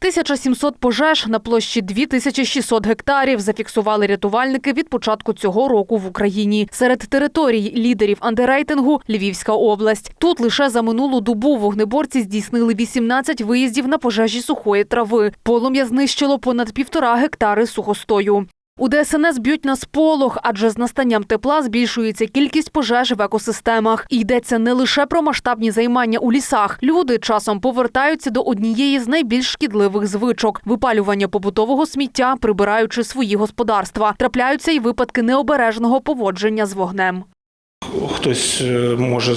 1700 пожеж на площі 2600 гектарів зафіксували рятувальники від початку цього року в Україні. Серед територій лідерів антирейтингу Львівська область. Тут лише за минулу добу вогнеборці здійснили 18 виїздів на пожежі сухої трави. Полум'я знищило понад півтора гектари сухостою. У ДСНС б'ють на сполох, адже з настанням тепла збільшується кількість пожеж в екосистемах. І йдеться не лише про масштабні займання у лісах. Люди часом повертаються до однієї з найбільш шкідливих звичок випалювання побутового сміття, прибираючи свої господарства. Трапляються й випадки необережного поводження з вогнем. Хтось е, може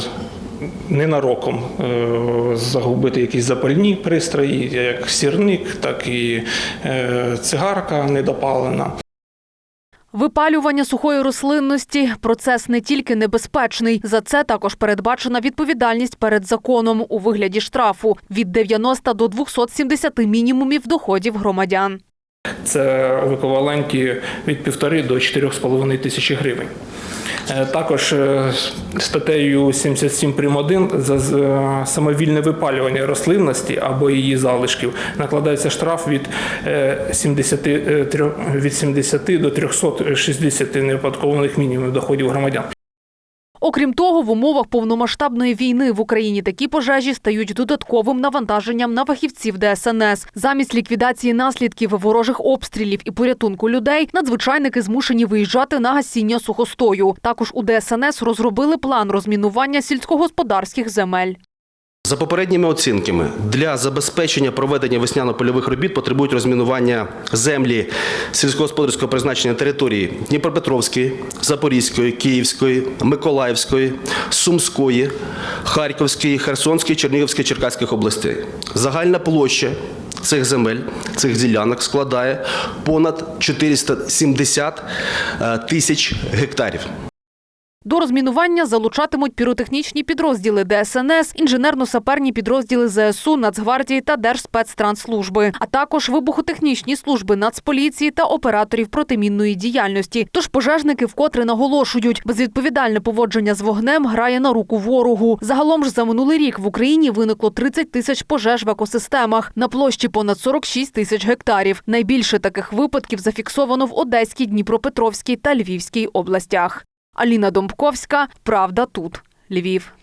ненароком е, загубити якісь запальні пристрої, як сірник, так і е, цигарка недопалена. Випалювання сухої рослинності процес не тільки небезпечний. За це також передбачена відповідальність перед законом у вигляді штрафу від 90 до 270 мінімумів доходів громадян. Це в еквіваленті від півтори до 4,5 тисячі гривень. Е, Також е, статтею 77 прим. 1 за е, самовільне випалювання рослинності або її залишків накладається штраф від е, 70, е, від 70 до 360 невипадкованих мінімумів доходів громадян. Окрім того, в умовах повномасштабної війни в Україні такі пожежі стають додатковим навантаженням на фахівців ДСНС. Замість ліквідації наслідків ворожих обстрілів і порятунку людей надзвичайники змушені виїжджати на гасіння сухостою. Також у ДСНС розробили план розмінування сільськогосподарських земель. За попередніми оцінками, для забезпечення проведення весняно-польових робіт потребують розмінування землі сільськогосподарського призначення території Дніпропетровської, Запорізької, Київської, Миколаївської, Сумської, Харківської, Херсонської, Чернігівської, Черкаських областей. Загальна площа цих земель, цих ділянок складає понад 470 е, тисяч гектарів. До розмінування залучатимуть піротехнічні підрозділи ДСНС, інженерно-саперні підрозділи ЗСУ, Нацгвардії та Держспецтранслужби, а також вибухотехнічні служби Нацполіції та операторів протимінної діяльності. Тож пожежники вкотре наголошують, безвідповідальне поводження з вогнем грає на руку ворогу. Загалом ж за минулий рік в Україні виникло 30 тисяч пожеж в екосистемах на площі понад 46 тисяч гектарів. Найбільше таких випадків зафіксовано в Одеській, Дніпропетровській та Львівській областях. Аліна Домбковська. Правда тут. Львів.